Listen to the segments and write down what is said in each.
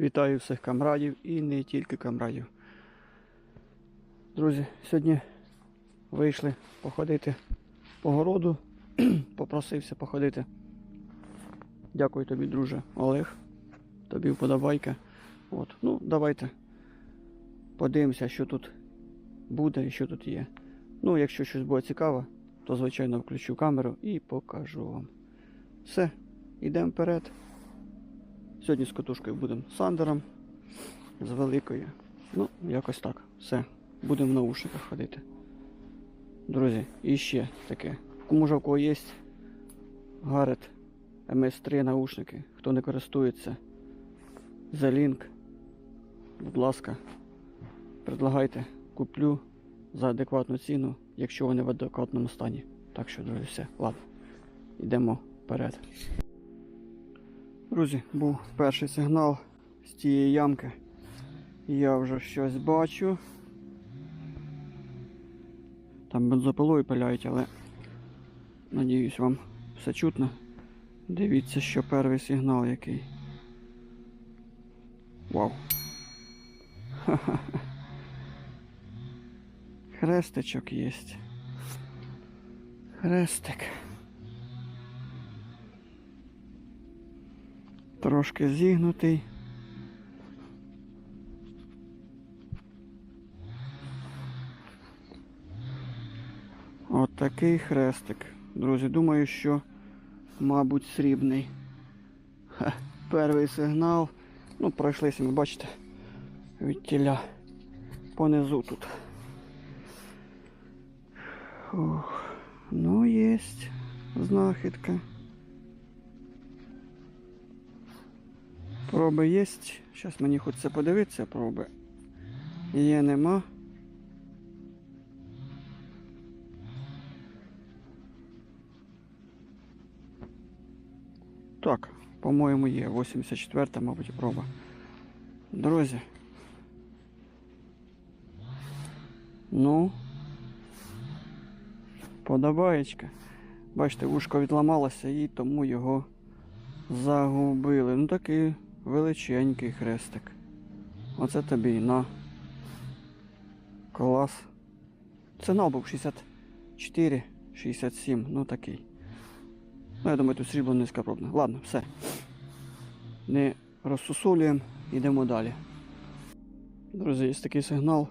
Вітаю всіх камрадів і не тільки камрадів. Друзі, сьогодні вийшли походити по городу. Попросився походити. Дякую тобі, друже Олег. Тобі вподобайка. От. Ну, давайте подивимося, що тут буде і що тут є. Ну, якщо щось буде цікаво, то звичайно включу камеру і покажу вам. Все, йдемо вперед. Сьогодні з котушкою будемо Сандером з великою. Ну, якось так. Все. Будемо в наушниках ходити. Друзі, і ще таке. Може в кого є Гарет MS3 наушники. Хто не користується. The Link. Будь ласка, предлагайте, куплю за адекватну ціну, якщо вони в адекватному стані. Так що, друзі, все. Ладно. Йдемо вперед. Друзі, був перший сигнал з тієї ямки. Я вже щось бачу. Там бензопилою пиляють, але надіюсь вам все чутно. Дивіться, що перший сигнал який. Вау. Хрестичок є. Хрестик. Трошки зігнутий. От хрестик. Друзі, думаю, що, мабуть, срібний. Ха, перший сигнал. Ну, пройшлися, ми бачите, від тіля понизу тут. Ох, ну, єсть знахідка. Проби є. Зараз мені хочеться подивитися проби. Є нема. Так, по-моєму є. 84-та, мабуть, проба. Друзі. Ну. Подобаєчка. Бачите, вушко відламалося і тому його загубили. Ну такий величенький хрестик. Оце тобі і на. Клас. Сигнал був 64, 67, ну такий. Ну, я думаю, тут срібло низькопробне. Ладно, все. Не розсусолюємо, йдемо далі. Друзі, є такий сигнал.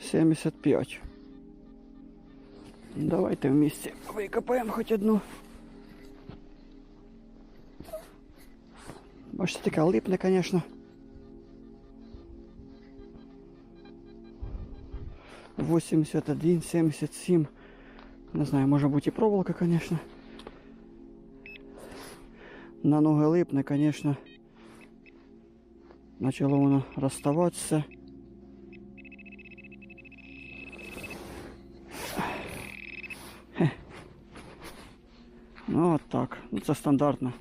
Сімдесят п'ять. Давайте в місці викопаємо хоч одну. Бачите, така липне, звісно. Восемьдесят один, семьдесят семь. Не знаю, може бути і проволока, звісно. На ноги липне, звісно. Почало воно розставатися. Ну от так. Ну це стандартна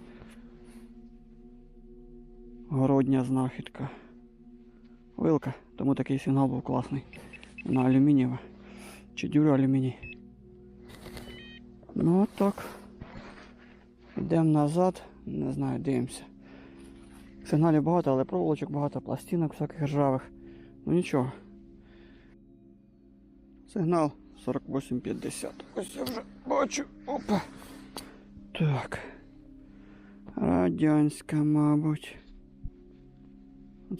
Городня знахідка. Вилка, тому такий сигнал був класний. Вона алюмінієва. Чи дюра алюміній. Ну от так. Йдемо назад, не знаю, дивимося. Сигналів багато, але проволочок багато, пластинок всяких ржавих. Ну нічого. Сигнал 4850. Ось я вже бачу. Опа. Так. Радянська, мабуть.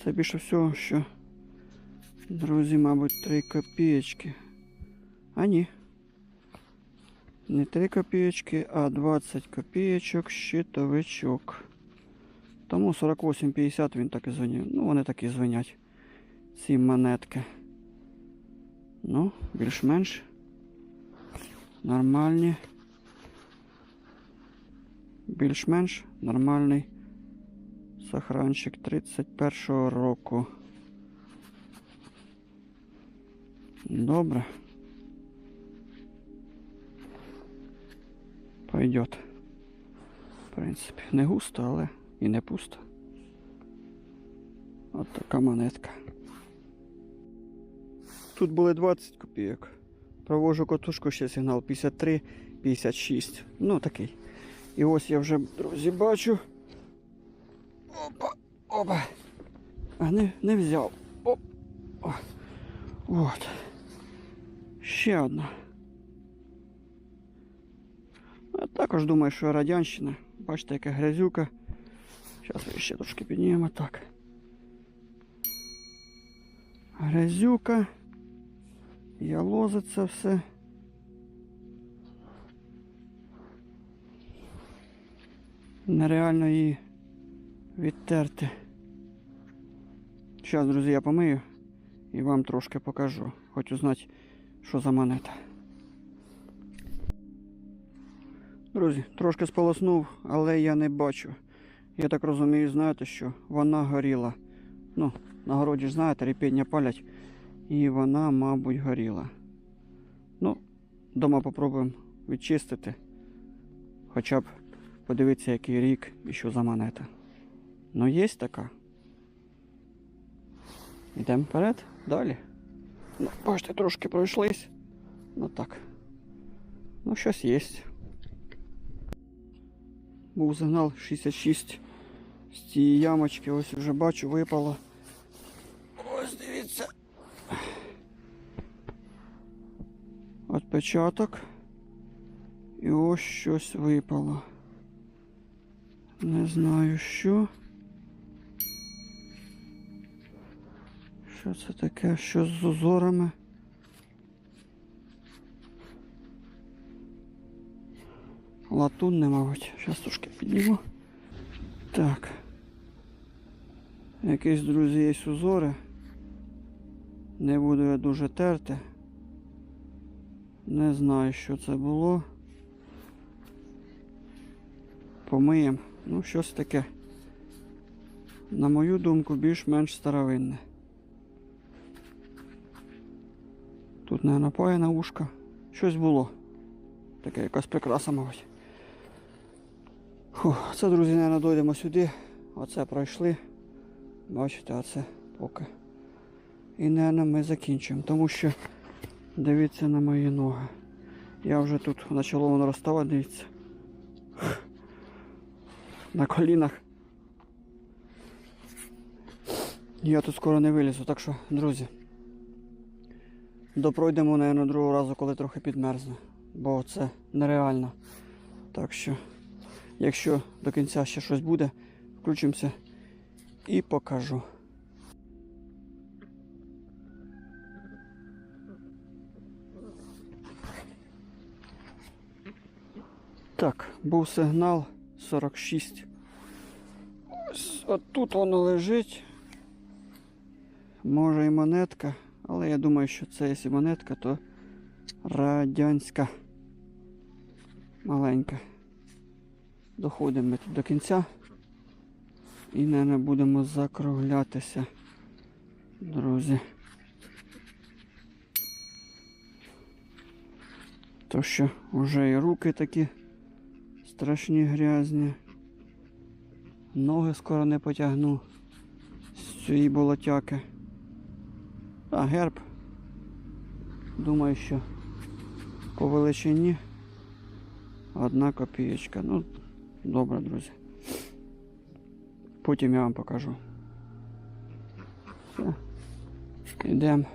Це більше всього, що. Друзі, мабуть, 3 копієчки. А ні. Не 3 копієчки, а 20 копієчок щитовичок. Тому 48,50 він так і звонив. Ну, вони так і звонять. Ці монетки. Ну, більш-менш. Нормальні. Більш-менш нормальний сохранчик 31-го року. Добре. Пойдет. В принципі, не густо, але і не пусто. От така монетка. Тут були 20 копійок. Провожу котушку ще сигнал 53, 56. Ну такий. І ось я вже, друзі, бачу. Опа, опа. А не, не взяв. Оп. О. Ще одна. Я також думаю, що радянщина. Бачите, яка грязюка. Зараз ще трошки піднімемо так. Грязюка. Ялозиться все. Нереально її відтерти. Зараз, друзі, я помию і вам трошки покажу. Хочу знати, що за монета. Друзі, трошки сполоснув, але я не бачу. Я так розумію, знаєте, що вона горіла. Ну, на городі ж знаєте, ріпіння палять. І вона, мабуть, горіла. Ну, дома попробуємо відчистити. Хоча б подивитися, який рік і що за монета. Ну, є така. Йдемо вперед, далі. Ну, бачите, трошки пройшлись. Ну так. Ну, щось є. Був сигнал 66 з цієї ямочки, ось вже бачу, випало. Ось дивіться. Отпечаток. І ось щось випало. Не знаю що. Що це таке? Що з узорами? Латунне, мабуть. Зараз трошки підніму. Так. Якісь, друзі, є узори. Не буду я дуже терти. Не знаю, що це було. Помиємо. Ну, щось таке. На мою думку, більш-менш старовинне. Тут не напаяна ушка. Щось було. Таке якась прикраса, мабуть. Фу, це, друзі, не дойдемо сюди. Оце пройшли. Бачите, оце поки. І, мабуть, ми закінчимо, тому що дивіться на мої ноги. Я вже тут почало воно розставати, дивіться. На колінах. Я тут скоро не вилізу, так що, друзі. Допройдемо, мабуть, другого разу, коли трохи підмерзне. Бо це нереально. Так що, якщо до кінця ще щось буде, включимося і покажу. Так, був сигнал 46. Ось отут воно лежить. Може і монетка, але я думаю, що це якщо монетка, то радянська. Маленька. Доходимо ми тут до кінця. І, не будемо закруглятися, друзі. То що вже і руки такі страшні грязні. Ноги скоро не потягну з цієї болотяки. А герб. Думаю, що по величині одна копієчка. Ну, добре, друзі. Потім я вам покажу. Йдемо,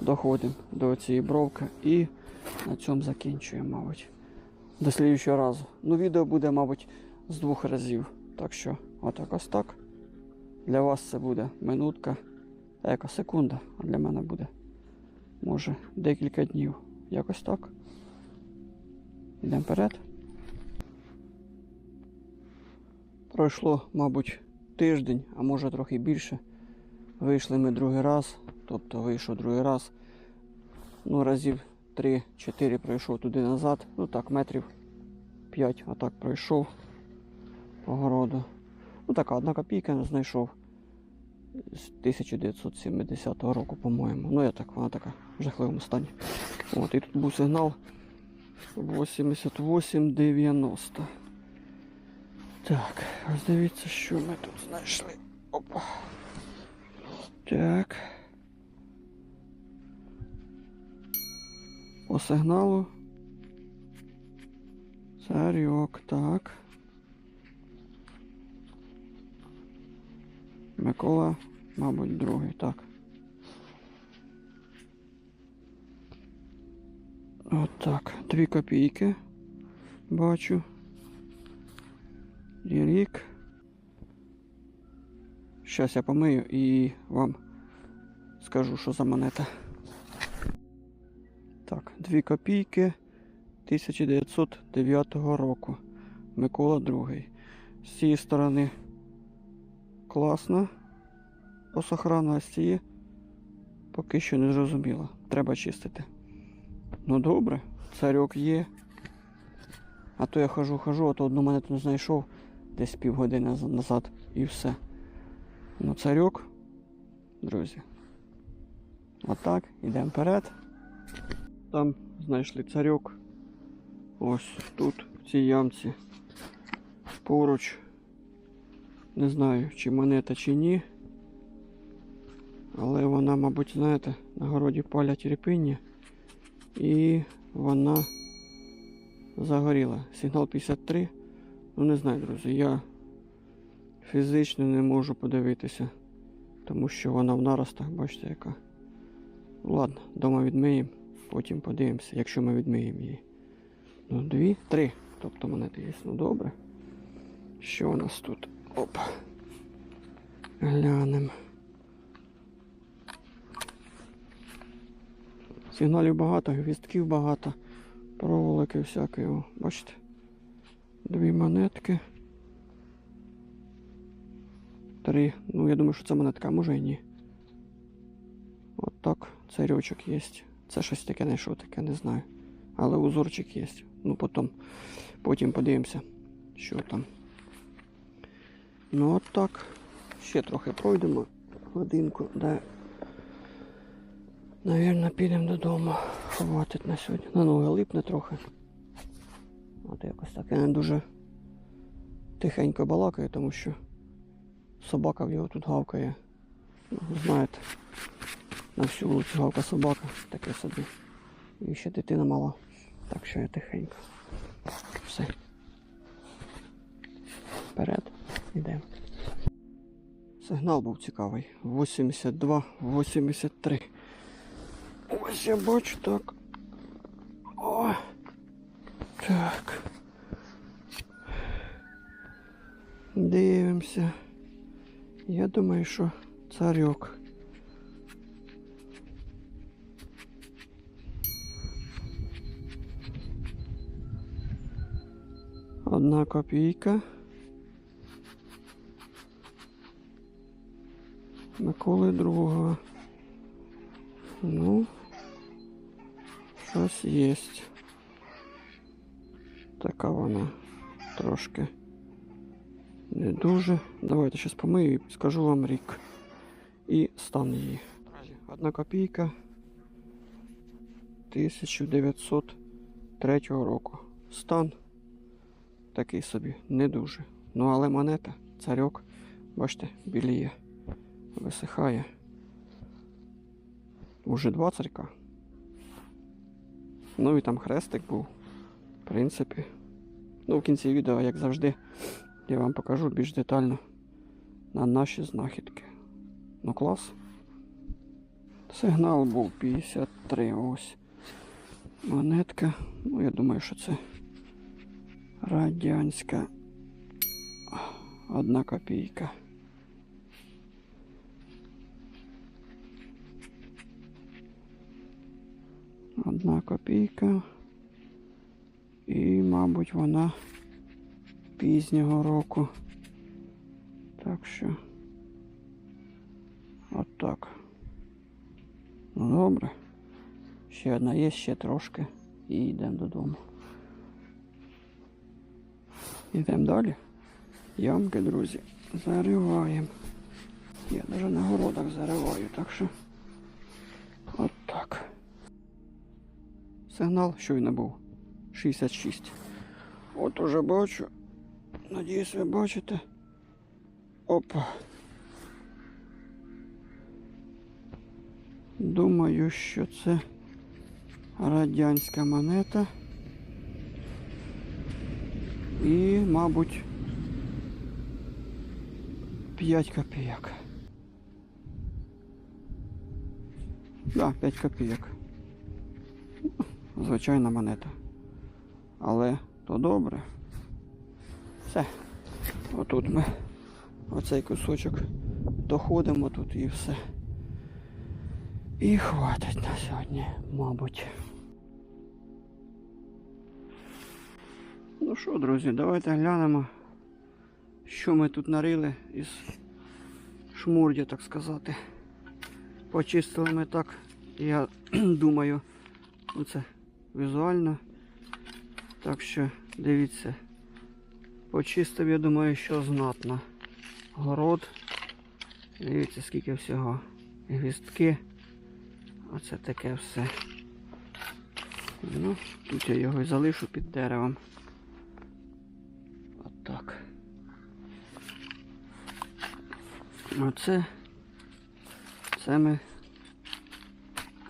доходимо до цієї бровки і на цьому закінчуємо, мабуть. До слідчого разу. Ну, відео буде, мабуть, з двох разів. Так що, отак ось так. Для вас це буде минутка, яка секунда, для мене буде, може, декілька днів. Якось так. Йдемо вперед. Пройшло, мабуть, тиждень, а може трохи більше. Вийшли ми другий раз, тобто вийшов другий раз. Ну, разів 3-4 пройшов туди назад. Ну так, метрів 5 отак пройшов по. Ну така одна копійка не знайшов з 1970 року, по-моєму. Ну я так, вона така в жахливому стані. От, і тут був сигнал 88-90. Так, ось дивіться, що ми тут знайшли. Опа. Так. По сигналу. Царьок, так. Микола, мабуть, другий, так. От так. Дві копійки. Бачу. І рік. Щас я помию і вам скажу, що за монета. Так, 2 копійки 1909 року. Микола II. З цієї сторони класно. По цієї поки що не зрозуміло. Треба чистити. Ну добре, царьок є. А то я хожу, хожу, а то одну монету не знайшов десь півгодини наз- назад і все. Ну, царьок, друзі. Отак, йдемо вперед. Там знайшли царьок. Ось тут, в цій ямці. Поруч. Не знаю, чи монета, чи ні. Але вона, мабуть, знаєте, на городі палять ріпиння. І вона загоріла. Сигнал 53. Ну не знаю, друзі, я фізично не можу подивитися, тому що вона в наростах, бачите, яка. Ладно, дома відмиємо, потім подивимося, якщо ми відмиємо її. Ну, дві, три. Тобто монети є. Ну добре. Що у нас тут? Опа. Глянемо. Сигналів багато, гвістків багато, проволоки всякої. О, бачите? Дві монетки. Три. Ну, я думаю, що це монетка, може і ні. От так, царьочок є. Це щось таке знайшов, таке не знаю. Але узорчик є. Ну, потім, потім подивимося, що там. Ну от так. Ще трохи пройдемо. Годинку, де. Навірно, підемо додому. Хватить на сьогодні. На ноги липне трохи. От якось так. Я не дуже тихенько балакаю, тому що собака в його тут гавкає. Ну, знаєте, на всю вулицю гавка собака, таке собі. І ще дитина мала. Так що я тихенько. Все. Вперед, йдемо. Сигнал був цікавий. 82, 83. Ось я бачу так. О! Так. Дивимося. Я думаю, що царьок. Одна копійка. Миколи другого. Ну, щось є. Така вона трошки не дуже. Давайте зараз помию і скажу вам рік. І стан її. Одна копійка 1903 року. Стан такий собі, не дуже. Ну але монета, царьок, бачите, біліє, висихає. Уже два царька. Ну і там хрестик був. В принципі. Ну, в кінці відео, як завжди, я вам покажу більш детально на наші знахідки. Ну клас. Сигнал був 53. Ось. Монетка. Ну, я думаю, що це радянська одна копійка. Одна копійка. І, мабуть, вона пізнього року. Так що. От так. Ну добре. Ще одна є, ще трошки. І йдемо додому. Йдемо далі. Ямки, друзі, зариваємо. Я навіть на городах зариваю, так що. Сигнал щойно був. 66. От уже бачу. Надіюсь, ви бачите. Опа. Думаю, що це радянська монета. І, мабуть, 5 копійок. Да, 5 копійок. Звичайна монета. Але то добре. Все. Отут ми оцей кусочок доходимо тут і все. І хватить на сьогодні, мабуть. Ну що, друзі, давайте глянемо, що ми тут нарили із шмурдя, так сказати. Почистили ми так, я думаю, ну це візуально. Так що дивіться. Почистив, я думаю, що знатно. Город. Дивіться, скільки всього. Гвістки. Оце таке все. Ну, тут я його і залишу під деревом. Отак. Оце. Це ми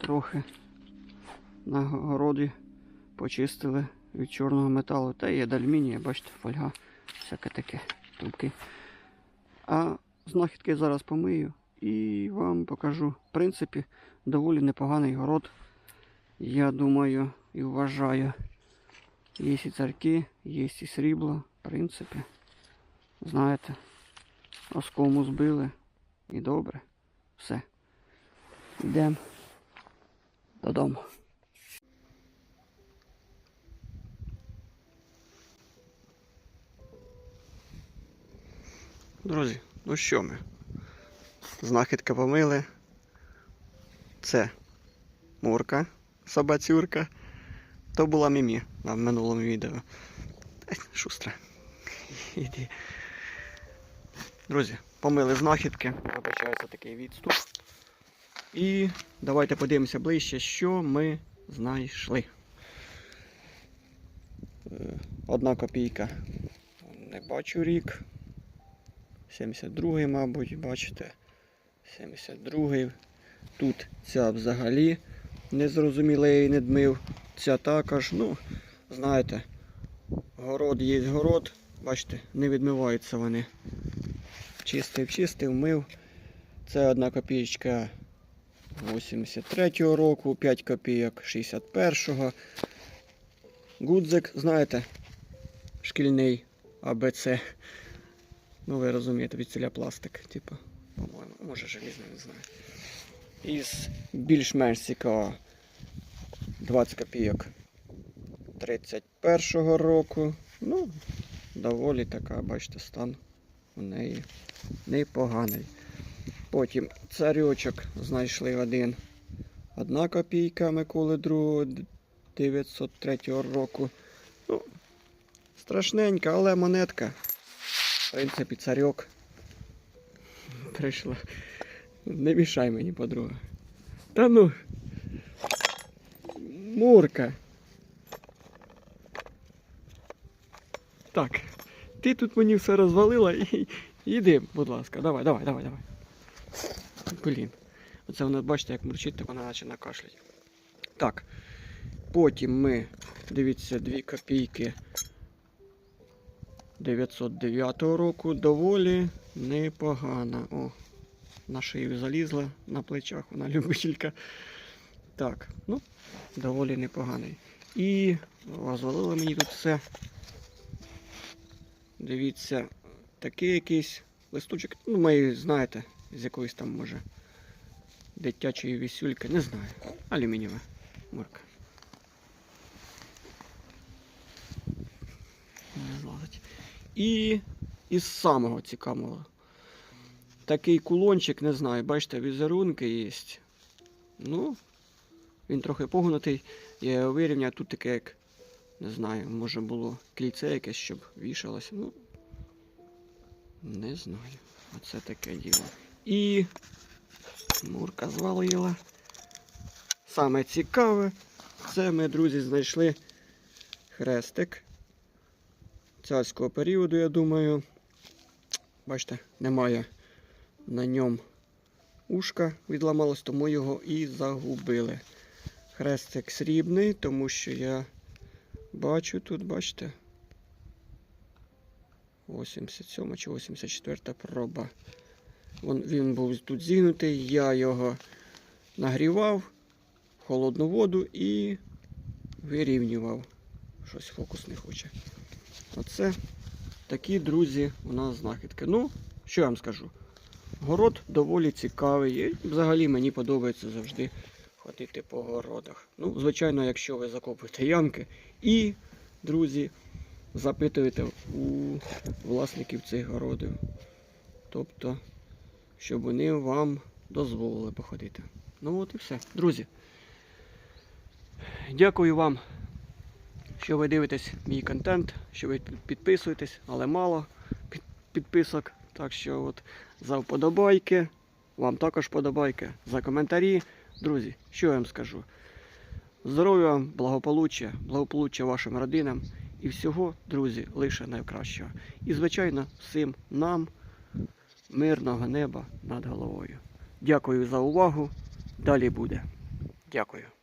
трохи на городі почистили від чорного металу. Та є алюмінія, бачите, фольга, всяке таке трубки. А знахідки зараз помию і вам покажу. В принципі, доволі непоганий город. Я думаю і вважаю. Є і царки, є і срібло. В принципі, знаєте, оскому збили і добре. Все. Йдемо додому. Друзі, ну що ми? Знахідка помили. Це Мурка, собацюрка. То була мімі на минулому відео. Шустра. Іди. Друзі, помили знахідки. Вибачається такий відступ. І давайте подивимося ближче, що ми знайшли. Е, Одна копійка. Не бачу рік. 72-й, мабуть, бачите. 72-й. Тут ця взагалі незрозуміла, я її не дмив. Ця також, ну, знаєте, город є город, бачите, не відмиваються вони. Чистив, чистив, мив. Це одна копійка 83-го року, 5 копійок 61-го. Гудзик, знаєте, шкільний АБЦ. Ну, ви розумієте, від ціля пластик, типу, по-моєму, може желізний, не знаю. Із більш-менш цікавого 20 копійок 31-го року. Ну, доволі така, бачите, стан у неї непоганий. Потім царьочок знайшли один. Одна копійка Миколи II 903 року. Ну, страшненька, але монетка. В принципі, царьок. Прийшла. Не мішай мені, подруга. Та ну. Мурка. Так. Ти тут мені все розвалила і. Будь ласка, давай, давай, давай, давай. Блін. Оце вона, бачите, як мурчить, так вона наче накашлять. Так. Потім ми, дивіться, 2 копійки 909 року. Доволі непогана. О, на шию залізла на плечах, вона любителька. Так, ну, доволі непоганий. І розвалило мені тут все. Дивіться, такий якийсь листочок. Ну, мої, знаєте, з якоїсь там може дитячої вісюльки, не знаю. Алюмінієва мурка. Не злазить. І із самого цікавого. Такий кулончик, не знаю, бачите, візерунки є. Ну, він трохи погнутий. Я його вирівняв. Тут таке, як, не знаю, може було кільце якесь, щоб вішалося. Ну, не знаю. Оце таке діло. І Мурка звалила. Саме цікаве, це ми, друзі, знайшли хрестик царського періоду, я думаю. Бачите, немає на ньому ушка відламалось, тому його і загубили. Хрестик срібний, тому що я бачу тут, бачите, 87 чи 84 проба. Він, він був тут зігнутий, я його нагрівав в холодну воду і вирівнював. Щось фокус не хоче. Оце такі, друзі, у нас знахідки. Ну, що я вам скажу? Город доволі цікавий. І взагалі мені подобається завжди ходити по городах. Ну, звичайно, якщо ви закопуєте ямки і, друзі, запитуєте у власників цих городів. Тобто, щоб вони вам дозволили походити. Ну от і все. Друзі. Дякую вам, що ви дивитесь мій контент, що ви підписуєтесь, але мало підписок. Так що от за вподобайки, вам також вподобайки, за коментарі. Друзі, що я вам скажу? Здоров'я вам, благополуччя, благополуччя вашим родинам і всього, друзі, лише найкращого. І, звичайно, всім нам мирного неба над головою. Дякую за увагу. Далі буде. Дякую.